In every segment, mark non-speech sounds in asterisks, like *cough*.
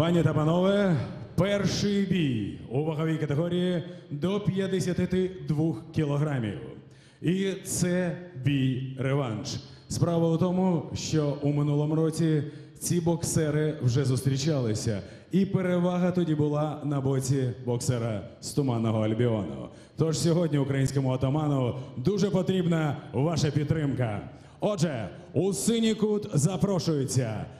Пані та панове, перший бій у ваговій категорії до 52 кілограмів. І це бій реванш. Справа у тому, що у минулому році ці боксери вже зустрічалися, і перевага тоді була на боці боксера з туманного Альбіону. Тож сьогодні українському атаману дуже потрібна ваша підтримка. Отже, у синій кут запрошується пр-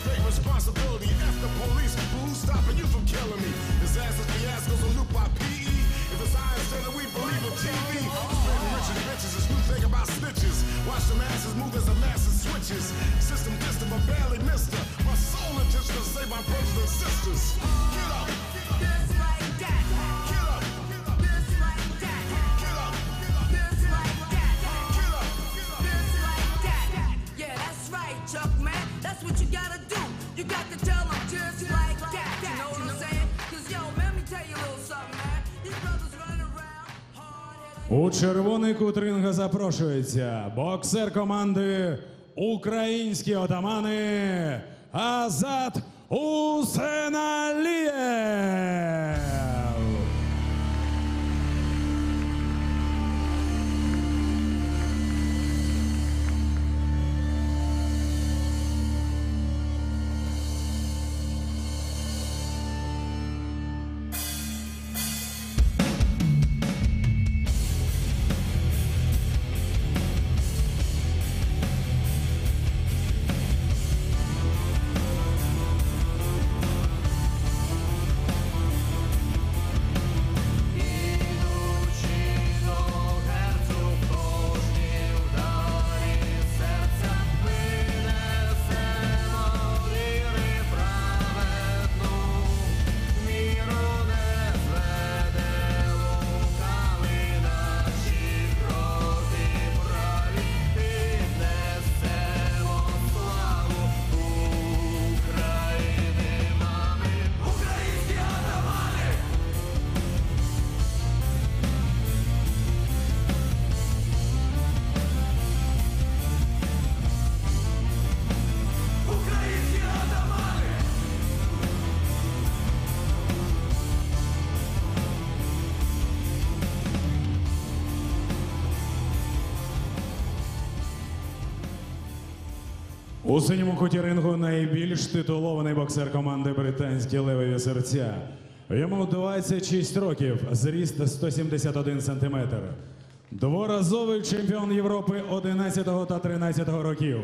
cause great responsibility. After police, but who's stopping you from killing me? Disasters, fiascos, and loop by PE. If it's I instead we believe in TV. Spreading riches, bitches, is new thing about snitches. Watch the masses move as the masses switches. System distant, but barely missed her. My sole intention to save my brothers and sisters. Get up, Just like У червоний кут ринга запрошується боксер команди Українські отамани Азат Усеналієв. У синьому куті рингу найбільш титулований боксер команди Британські левові серця. Йому 26 років, зріст 171 сантиметр. Дворазовий чемпіон Європи 11 та 13 років.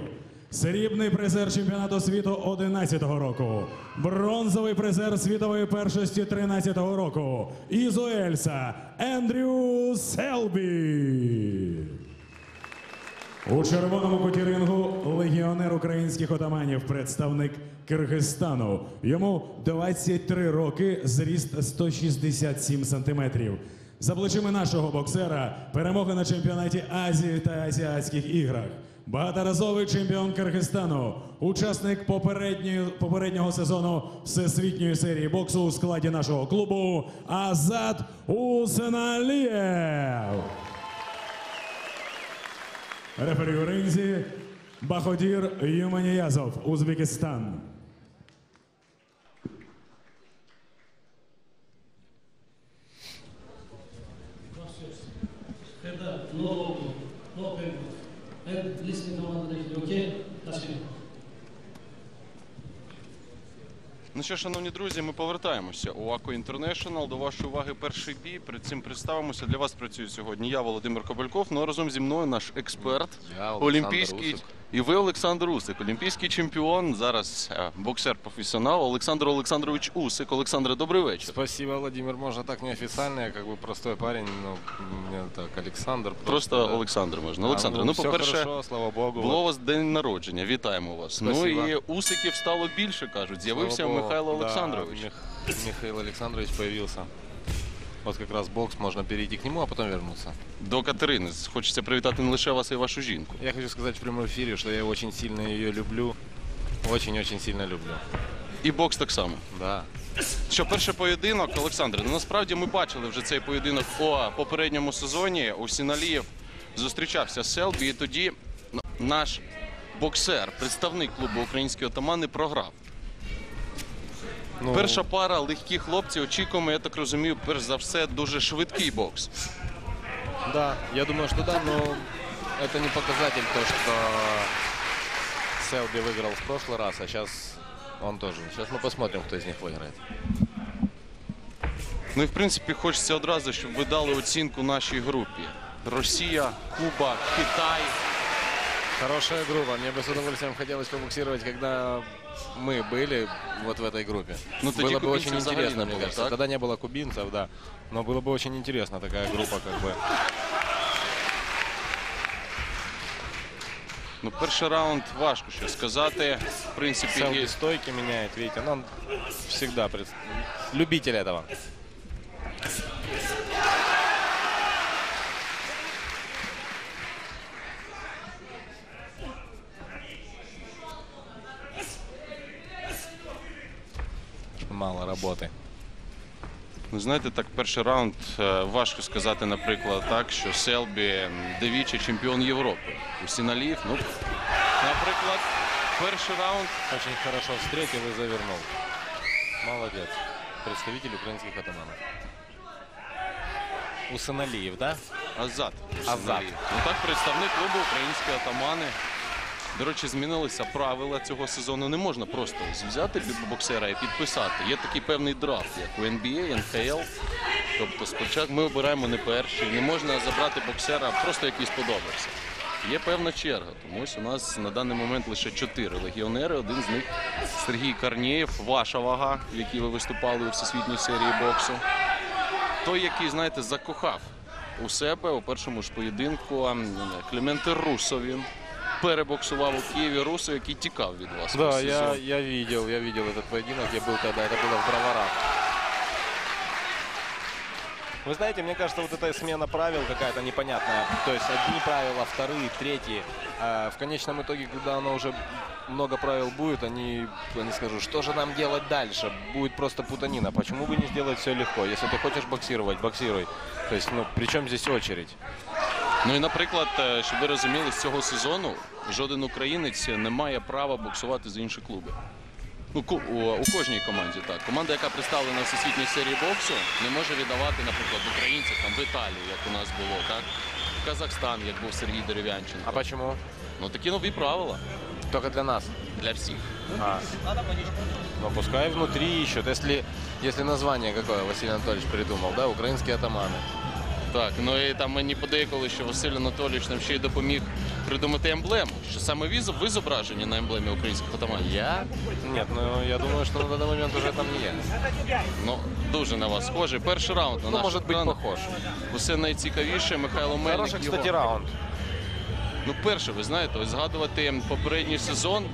Срібний призер чемпіонату світу 11 року. Бронзовий призер світової першості 13 року. Ізуельса Ендрю Селбі. У червоному куті рингу легіонер українських отаманів, представник Киргизстану. Йому 23 роки, зріст 167 сантиметрів. За плечима нашого боксера перемога на чемпіонаті Азії та Азіатських іграх. Багаторазовий чемпіон Киргизстану, учасник попереднього сезону всесвітньої серії боксу у складі нашого клубу Азат Усеналієв. Рефері у ринзі Баходір Юманіязов, Узбекистан. No no another, Ну що, шановні друзі, ми повертаємося у АКО Інтернешнл. До вашої уваги перший бій. Перед цим представимося. Для вас працюю сьогодні я, Володимир Кобальков. Ну а разом зі мною наш експерт, Я, Олександр олімпійський Усик. І ви, Олександр Усик, олімпійський чемпіон. Зараз е, боксер-професіонал Олександр Олександрович Усик. Олександре, добрий вечір. Спасибо, Владимир. Можно так неофициально, я как бы простой парень, но меня так Александр. Просто да. Олександр можна. А, Олександре, ну, по-перше, слава Богу. було у вас день народження. Вітаємо вас. Спасибо. Ну і усиків стало більше, кажуть. З'явився. Михайло Да, Олександрович. Мих- Михаил Александрович появился. Вот как раз бокс, можно перейти к нему, а потом вернуться. До Катерини хочеться привітати не лише вас, а й вашу жінку. Я хочу сказать в прямом эфире, что я очень сильно ее люблю. Очень-очень сильно люблю. І бокс так само. Да. Що перший поєдинок, Олександр, ну насправді ми бачили вже цей поєдинок у попередньому сезоні. У Сіналієв зустрічався з Селбі, і тоді наш боксер, представник клубу української отамани, програв. Ну, Перша пара легкі хлопці. Очікуємо, я так розумію, перш за все дуже швидкий бокс. Да, я думаю, что да, но это не показатель то, что Селби выиграл в прошлый раз, а сейчас он тоже. Сейчас мы посмотрим, кто из них выиграет. Ну і в принципі хочеться одразу, щоб ви дали оцінку нашій групі. Росія, Куба, Китай. Хорошая группа. Мне бы с удовольствием хотелось побоксировать, когда мы были вот в этой группе. Ну, тогда было бы очень кубинцев взагалі интересно, не мне было, кажется. так? Тогда не было кубинцев, да. Но было бы очень интересно такая группа, как бы. Ну, перший раунд важко що сказати. В принципі, Селби є стойки меняет, видите, ну, он всегда пред- любитель этого. Мало работы. Ну, знаєте, так, перший раунд е, важко сказати, наприклад, так, що Селбі м, чемпіон Європи. У Сіналів, ну, наприклад, перший раунд Очень хорошо встретил и завернул. Молодец. Представитель украинских атаманов. Усыналиев, да? Азат. Азат. Сіналіїв. Ну так, представник клубу українські атамани. До речі, змінилися правила цього сезону. Не можна просто взяти боксера і підписати. Є такий певний драфт, як у NBA, NHL. Тобто спочатку ми обираємо не перший. Не можна забрати боксера, просто який сподобався. Є певна черга. Тому ось у нас на даний момент лише чотири легіонери. Один з них Сергій Карнієв, ваша вага, в якій ви виступали у всесвітній серії боксу. Той, який, знаєте, закохав у себе у першому ж поєдинку Кліменти Руссо він перебоксував у Києві Руссо, який тікав від вас. Да, весь я, сезон. я видел, я видел этот поединок, я был тогда, это было в Броварах. Вы знаете, мне кажется, вот эта смена правил какая-то непонятная. То есть одни правила, вторые, третьи. А в конечном итоге, когда оно уже много правил будет, они, они скажут, что же нам делать дальше? Будет просто путанина. Почему бы не сделать все легко? Если ты хочешь боксировать, боксируй. То есть, ну, при чем здесь очередь? Ну і, наприклад, е, щоб ви розуміли, з цього сезону жоден українець не має права боксувати за інші клуби. Ну, у, кожній команді так. Команда, яка представлена в всесвітній серії боксу, не може віддавати, наприклад, українців там в Італію, як у нас було, так? В Казахстан, як був Сергій Дерев'янченко. А почему? Ну такі нові правила Только для нас. для всіх. А. Ну, пускай внутри ищут. Если, если название какое Василий Анатольевич придумал, да, украинские атаманы. Так, ну і там мені подейкали, що Василь Анатолійович нам ще й допоміг придумати емблему. Що саме ви, ви зображені на емблемі українських отаманів? Я? Ні, ну я думаю, що на даний момент вже там не я. Ну, дуже на вас схожий. Перший раунд на Ну, наш може бути, похож. Усе найцікавіше. Михайло Мельник. Хороший, його- кстати, раунд. Ну, перше, ви знаєте, ось згадувати попередній сезон.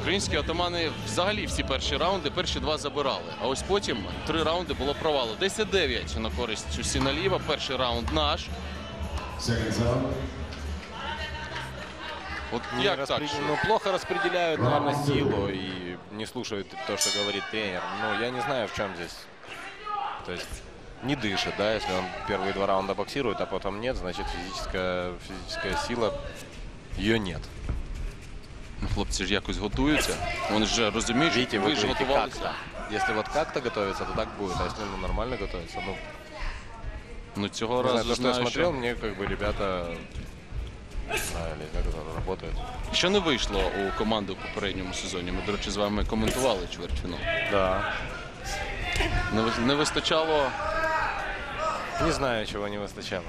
Українські отамани взагалі всі перші раунди, перші два забирали. А ось потім три раунди було провалу. 10-9 на користь Усіналіва. Перший раунд наш. Second round. От Не як так? распри- що? Ну, плохо распределяют, наверное, силу и не слушают то, что говорит тренер. Ну, я не знаю, в чем здесь. То есть не дышит, да, если он первые два раунда боксирует, а потом нет, значит физическая, физическая сила, ее нет. Ну, хлопці ж якось готуються. Вони ж розуміють, Видите, що вы ви ж говорите готувалися. как-то. Если вот как-то готовиться, то так будет. А если ну, нормально готовиться, ну, Ну цього не знаю, разу то, что я знаю, смотрел, що... мне как бы ребята нравились, да, которые работают. що не вийшло у команди у попередньому сезоні. Ми, до речі, з вами коментували чвертьфінал. Да. Не, ви- не вистачало не знаю, чего не выстачало.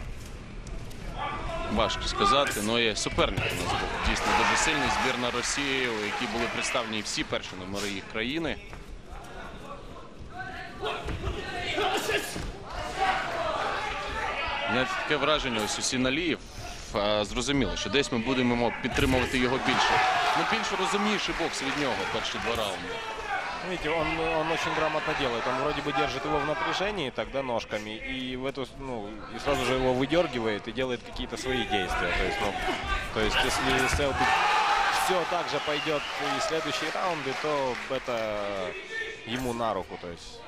Важко сказати, ну і суперник у нас був дійсно дуже сильний. Збірна Росії, у якій були представлені всі перші номери їх країни. Навіть таке враження, ось усі Наліїв. Зрозуміло, що десь ми будемо підтримувати його більше. Ну, більш розумніший бокс від нього перші два раунди. Видите, он, он очень грамотно делает. Он вроде бы держит его в напряжении тогда ножками и в эту, ну, и сразу же его выдергивает и делает какие-то свои действия. То есть, ну, то есть если Селби все так же пойдет и следующие раунды, то это ему на руку, то есть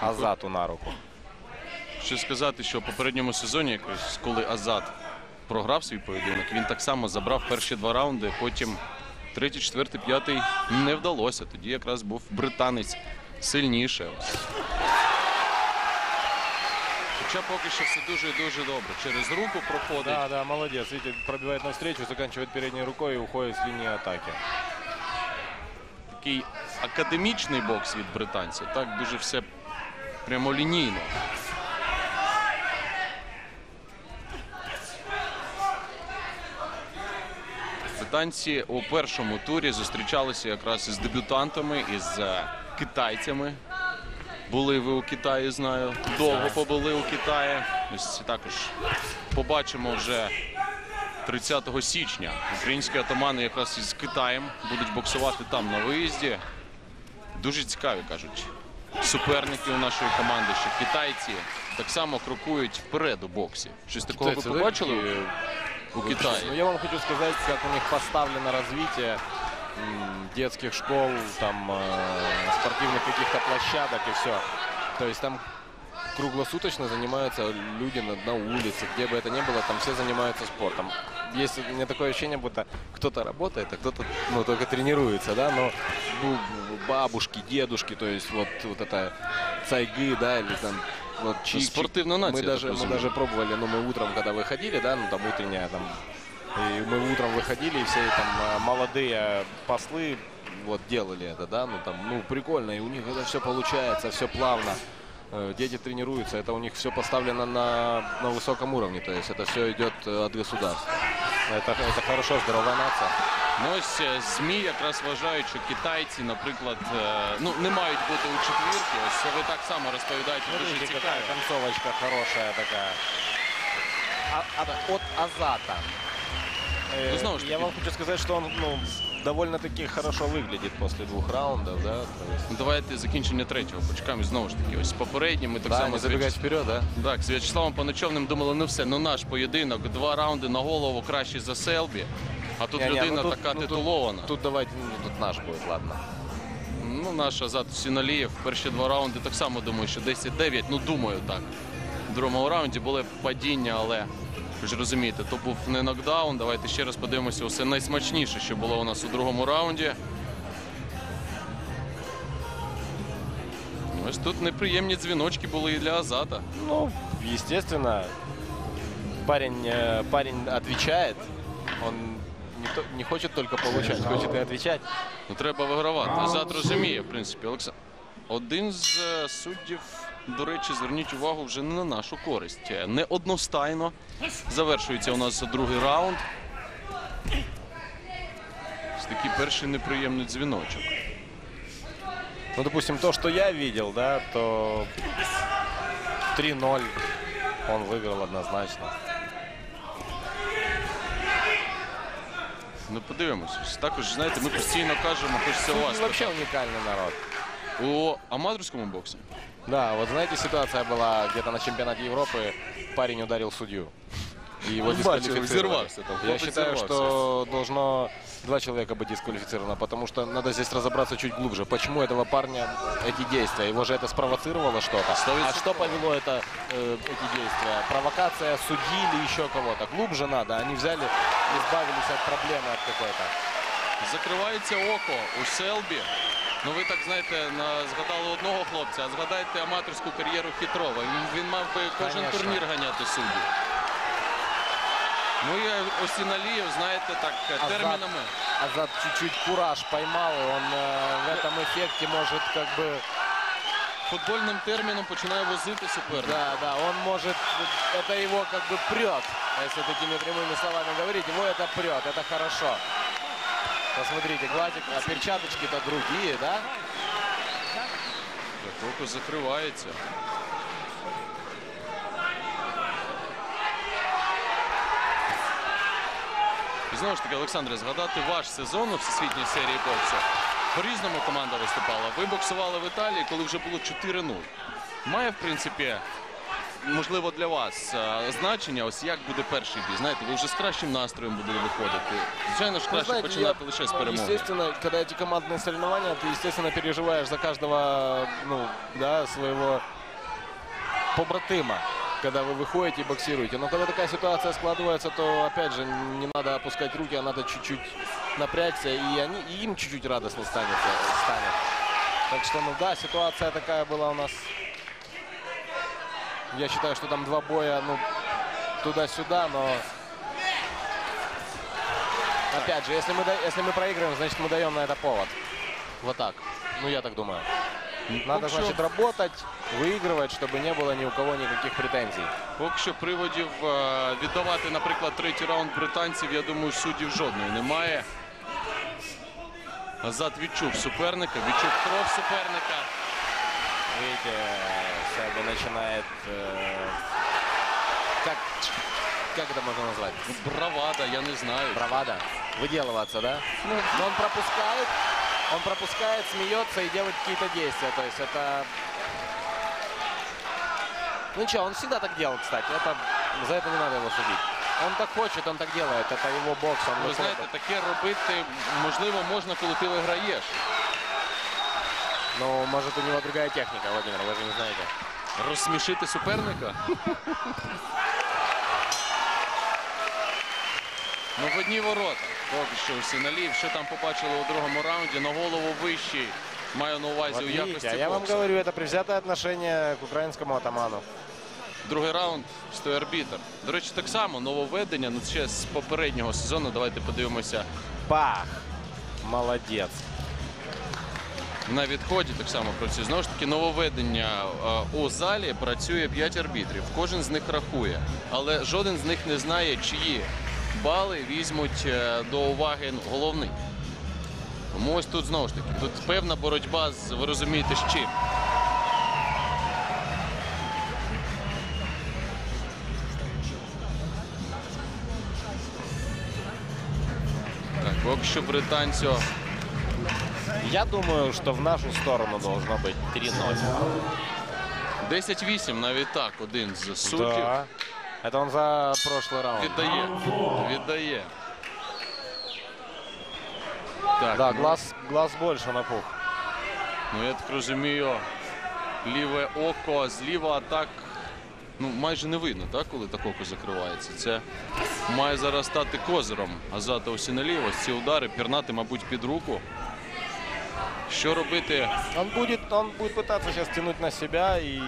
Азату на руку. Ще сказати, що в попередньому сезоні, якось, коли Азат програв свій поєдинок, він так само забрав перші два раунди, потім третій, четвертий, п'ятий не вдалося. Тоді якраз був британець сильніше. Хоча поки що все дуже і дуже добре. Через руку проходить. Да, да, молодец. Видите, пробивает навстречу, заканчивает передней рукой и уходит с линии атаки. Такий академічний бокс від британця. Так дуже все прямолінійно. Британці у першому турі зустрічалися якраз із дебютантами, із е, китайцями. Були ви у Китаї, знаю. Довго побули у Китаї. Ось також побачимо вже 30 січня. Українські атамани якраз із Китаєм будуть боксувати там на виїзді. Дуже цікаві кажуть. Суперники у нашої команди, що китайці так само крокують вперед у боксі. Щось такого ви Китайці, да, побачили у Ну, Китаї? я вам хочу сказать, как у них поставлено развитие детских школ, там э, спортивных каких-то площадок и все. То есть там круглосуточно занимаются люди на, на улице, где бы это ни было, там все занимаются спортом. Есть у меня такое ощущение, будто кто-то работает, а кто-то ну, только тренируется, да, но ну, бабушки, дедушки, то есть вот, вот это цайгы, да, или там вот чик- спортивная нация, Мы я даже, мы даже пробовали, ну, мы утром, когда выходили, да, ну, там утренняя, там, и мы утром выходили, и все там э, молодые послы вот делали это, да, ну, там, ну, прикольно, и у них это все получается, все плавно. Э, Дети тренируются, это у них все поставлено на, на высоком уровне, то есть это все идет э, от государства. Это, это хорошо, здоровая нация. Ну ось е, ЗМІ якраз вважають, що китайці, наприклад, е, ну не мають бути у четвірці. Ось ви так само розповідаєте. Дуже цікаво. концовочка хорошая такая. А- от, от Азата. Э, Ну, снова ж Я вам хочу сказать, что он ну, довольно-таки хорошо выглядит после двух раундов, да? Ну, Давайте закінчення третього почекаємо. Знову ж таки, ось попередній ми так Да, само не з забегать вперед, да? Так, з В'ячеславом Паничовним думали, ну все, ну наш поєдинок, два раунди на голову краще за Селбі. А тут Не, не, людина ну тут- така ну титулована. Тут давайте, ну, тут наш будет, ладно. Ну, наш Азат Сіналієв перші два раунди так само думаю, що 10-9, ну думаю так. В другому раунді були падіння, але ви ж розумієте, то був не нокдаун. Давайте ще раз подивимося усе найсмачніше, що було у нас у другому раунді. Ось тут неприємні дзвіночки були і для Азата. Ну, естественно, парень, э, парень отвечает. Он не, то- не хочет только получать, хочет и отвечать. Ну, треба вигравати. Азат розуміє, в принципі, Олександр. Один з е, суддів, до речі, зверніть увагу вже не на нашу користь. Не одностайно завершується у нас другий раунд. Ось такий перший неприємний дзвіночок. Ну, допустим, то, что я видел, да, то 3-0 он выиграл однозначно. Ну, подивимося. Також, знаєте, ми постійно кажемо, хочеться у вас. Судьи вообще уникальный народ. У аматорському боксі. Да, вот знаете, ситуация была где-то на чемпионате Европы. Парень ударил судью. И его Бачил, дисквалифицировали. взорвался там, Я хлопец считаю, взорвался. что должно два человека быть дисквалифицировано, потому что надо здесь разобраться чуть глубже. Почему этого парня эти действия? Его же это спровоцировало что-то. А что повело это, э, эти действия? Провокация судьи или еще кого-то? Глубже надо. Они взяли, избавились от проблемы от какой-то. Закривається око у Селбі. Ну ви так знаєте, на, згадали одного хлопця, а згадайте аматорську кар'єру Хитрова. Він, він мав би кожен Конечно. турнір ганяти суддів. Ну і Осіналієв, знаєте, так Азат. термінами. Азат чуть-чуть кураж поймал, и он э, в этом эффекте может как бы Футбольним терміном починає возити суперника. Да, да, он может, это его как бы прет, если такими прямыми словами говорить, его это прет, это хорошо. Посмотрите, гладик, а перчаточки-то другие, да? Так, Око І знову ж таки, Олександре, згадати ваш сезон у всесвітній серії боксу. По-різному команда виступала. Ви боксували в Італії, коли вже було 4-0. Має, в принципі, можливо, для вас е, значення, ось як буде перший бій. Знаєте, ви вже з кращим настроєм будете виходити. Звичайно ж, Ну, краще знаете, починати я, лише з ну, перемоги. Естественно, когда эти командные соревнования, ты, естественно, переживаешь за каждого, ну, да, своего побратыма, Когда вы выходите и боксируете. Но когда такая ситуация складывается, то, опять же, не надо опускать руки, а надо чуть-чуть напрячься, и, они, и им чуть-чуть радостно станет, э, станет. Так что, ну да, ситуация такая была у нас. Я считаю, что там два боя, ну, туда-сюда, но Опять же, если мы, если мы проигрываем, значит мы даем на это повод. Вот так. Ну, я так думаю. Надо, поки що- значит, работать, выигрывать, чтобы не было ни у кого никаких претензий. Поки що приводів е, віддавати, наприклад, третій раунд британців, я думаю, суддів жодної немає. Азат відчув суперника, відчув кров суперника. Видите, Себа начинает... э, как, как это можно назвать? Бравада, я не знаю. Бравада. Выделываться, да? Ну, но он пропускает, он пропускает, смеется и делает какие-то действия. То есть это... Ну ничего, он всегда так делал, кстати. Это, за это не надо его судить. Он так хочет, он так делает. Это его бокс, он Ви выходит. знаєте, таке робити можливо можна, коли ти виграєш. Ну, может, у него другая техника, Владимир, вы же не знаете. Розсмішити суперника. *laughs* Ну, в одні ворота. Поки що у Сіналів. Що там побачили у другому раунді? На голову вищий. Маю на увазі у якості а я вам говорю, это привзятое отношение к украинскому атаману. Другий раунд стоїть арбітр. До речі, так само нововведення. Ну, ще з попереднього сезону. Давайте подивимося Пах! Молодец. на відході. Так само працює. Знову ж таки, нововведення е, у залі працює 5 арбітрів. Кожен з них рахує, але жоден з них не знає, чиї бали візьмуть е, до уваги головний. Тому ось тут знову ж таки, тут певна боротьба з ви розумієте з чим. Так, поки що британцю Я думаю, что в нашу сторону должно быть 3-0. 10-8, навіть так, один з суддів. Да. Это он за прошлый раунд. Віддає. Віддає. Так, Да, ну, глаз, глаз больше напух. ну я так розумію, ліве око зліва так. Ну, майже не видно, так, коли так око закривається. Це має зараз стати козиром Азата Осіналіва. Ось ці удари пірнати, мабуть, під руку. Що робити? Он будет, он будет пытаться сейчас тянуть на себя и,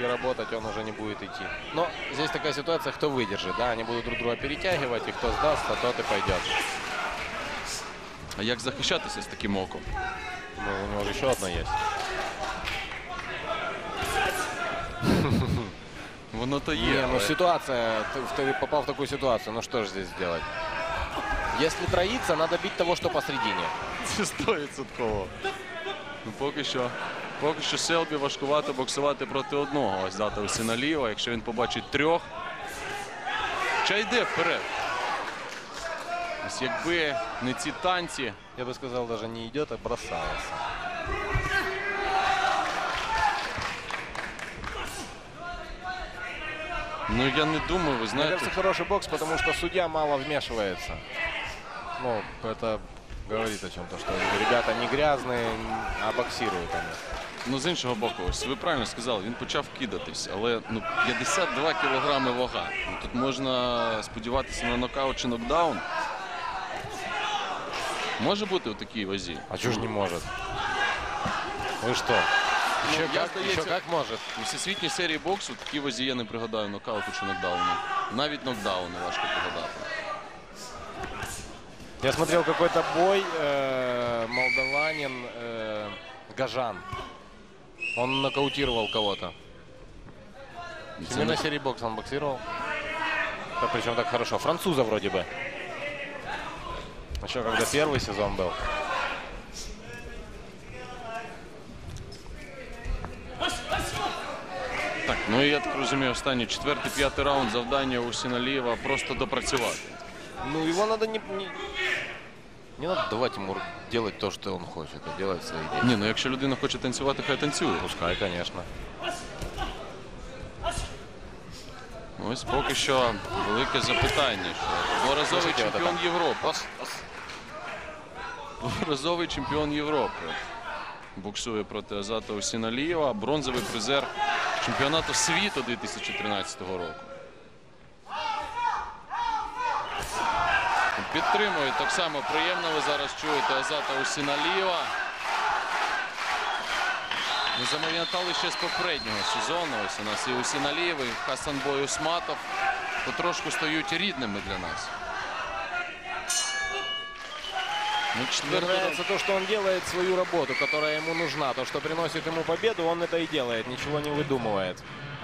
и работать он уже не будет идти. Но здесь такая ситуация, кто выдержит, да, они будут друг друга перетягивать, и кто сдастся, тот и пойдет. А як захищатися з таким оком? Ну, у него же еще одно есть. *laughs* Воно то є. Не, ну але- ситуация, ты, ты попал в такую ситуацию, ну что же здесь сделать? Если троиться, надо бить того, что посредине. Це стовідсотково. Ну, поки що. Поки що Селбі важкувато боксувати проти одного. Ось дата ось наліво. Якщо він побачить трьох. Ча йде вперед. Ось якби не ці танці. Я бы сказал, даже не идет, а бросается. Ну я не думаю, ви Мне знаєте. кажется, хороший бокс, потому что судья мало вмешивается. Ну, это говорит о чем-то, что ребята не грязные, а боксируют они. Ну, з іншого боку, ось ви правильно сказали, він почав кидатись, але ну 52 кілограми вага. Ну, тут можна сподіватися на нокаут чи нокдаун. Може бути у такій вазі. А чего ж не может? Вы что? Еще, Ну, я, как, здається- еще как может? У всесвітній серії боксу в такій вазі я не пригадаю нокауту чи нокдауну. Навіть нокдауну важко пригадати. Я смотрел какой-то бой, э, молдаванин э, Гажан. Он нокаутировал кого-то. Це Именно не- серии бокс он боксировал. Да, причем так хорошо. Француза вроде бы. Еще когда первый сезон был. Так, ну і я так розумію, останній четвертий, п'ятий раунд завдання у Сіналієва просто допрацювати. Ну, его надо не, не- Не надо давать ему делать то, что он хочет, а делать свои действия. Ні, ну якщо людина хоче танцювати, хай танцює. Пускай, конечно. Ось поки що велике запитання. що Дворазовий чемпіон. Європи. Дворазовий чемпіон Європи. Боксує проти Азата Усіналієва, бронзовий призер чемпіонату світу 2013 року. Підтримують так само приємно. Ви зараз чуєте Азата Усіналієва. Ми запам'ятали ще з попереднього сезону. Ось у нас і Усіналієв, і Хасанбой Усматов потрошку стають рідними для нас. Ну, Мне четвертий раунд. нравится то, что он делает свою работу, которая ему нужна. То, что приносит ему победу, он это и делает, ничего не выдумывает.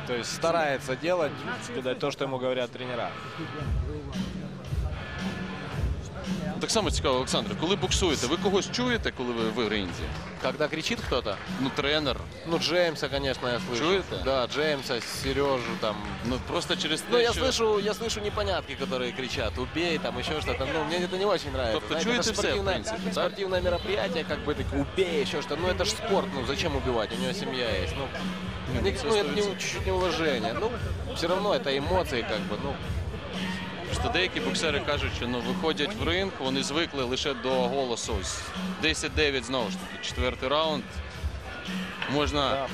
То есть старается делать, сказать, то, что ему говорят тренера. Так само цікаво, Олександр, коли боксуєте, ви когось чуєте, коли ви в ринзі? Когда кричит кто-то, Ну, тренер. ну, Джеймса, конечно, я слышу. Чуете? Да, Джеймса, Сережу там. Ну просто через те, Ну, я що... слышу, я слышу непонятки, которые кричат, убей, там еще что-то. Ну, мне это не очень нравится. Тобто Знаете, чуете это все, в спортивное, принципе, так? спортивное мероприятие, как бы, так, убей, еще что-то. Ну, это же спорт, ну, зачем убивать? У него семья есть. Ну, не- це ну это не, остается. чуть-чуть неуважение. Ну, все равно это эмоции, как бы, ну. Просто деякі боксери кажуть, що ну, виходять в ринг, вони звикли лише до голосу. Ось 10-9 знову ж таки, четвертий раунд. Можна. Да.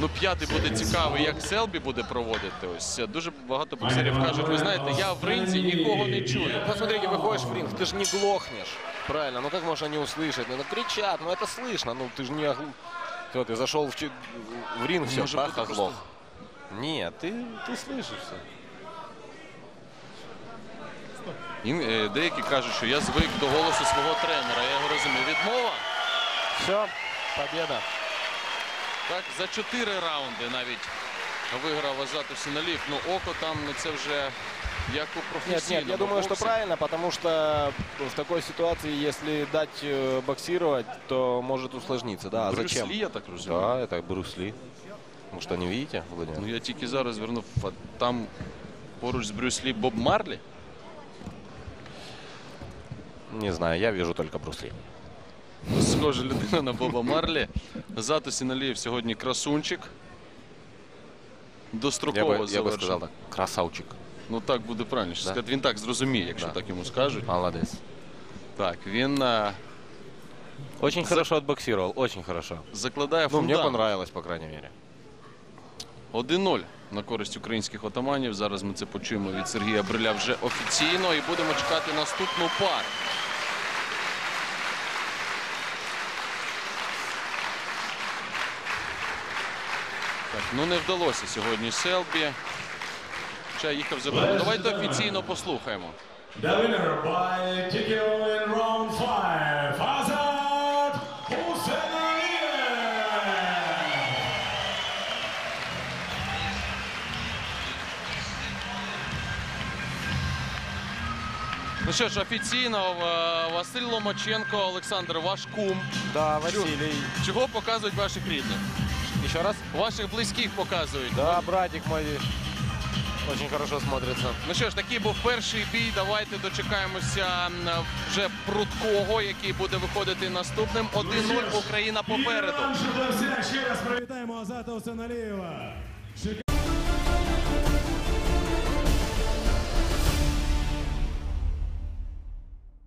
Ну, п'ятий буде цікавий, як Селбі буде проводити. Ось дуже багато боксерів кажуть, ви знаєте, я в ринзі нікого не чую. Ну, смотрите, выходишь в ринг, ты же не глохнешь. Правильно, ну как можно не услышать? Ну, кричат, ну это слышно, ну ты же не оглух. Все, ты зашел в, чи- в ринг, все, Может бах, быть, это оглох. Нет, ты, ты слышишь все. Е, деякі кажуть, що я звик до голосу свого тренера. Я його розумію. Відмова. Все, победа. Так, за чотири раунди навіть виграв Азату Сіналів. Ну, око там ну, це вже як у Нет, професійному нет, я думаю, что правильно, потому что в такой ситуации, если дать э, боксировать, то может усложниться. Да, а Брюс зачем? Лі, я так розумію. Да, это Брюс Ли. Ну что, не видите, Владимир? Ну я тільки зараз звернув, а там поруч з Брюс Лі Боб Марлі. Не знаю, я вижу только Брюс Ли. Схожа людина на Боба Марлі. Зато Сіналієв сьогодні красунчик. Я Достроково я бы завершив. сказал так, красавчик. Ну так буде правильніше Да. сказати. Він так зрозуміє, якщо Да. так йому скажуть. Молодец. Так, він е, Очень хорошо отбоксировал, очень хорошо. закладає Ну, мне фундамент. понравилось, по крайней мере. 1-0 на користь українських отаманів. Зараз ми це почуємо від Сергія Бриля вже офіційно і будемо чекати наступну пару. Ну не вдалося сьогодні Селбі. Хоча їхав за Ну, Давайте офіційно послухаємо. The winner by TKO in round five, Azad Husseinayev. Ну що ж, офіційно е, Василь Ломаченко, Олександр, ваш кум. Да, Василий. Чого показують ваших рідних? Еще раз? Ваших близьких показують. Да, братик мой очень хорошо смотрится. Ну що ж, такий був перший бій. Давайте дочекаємося вже прудкого, який буде виходити наступним. 1-0 Україна попереду. Ще раз привітаємо Азата Усеналієва.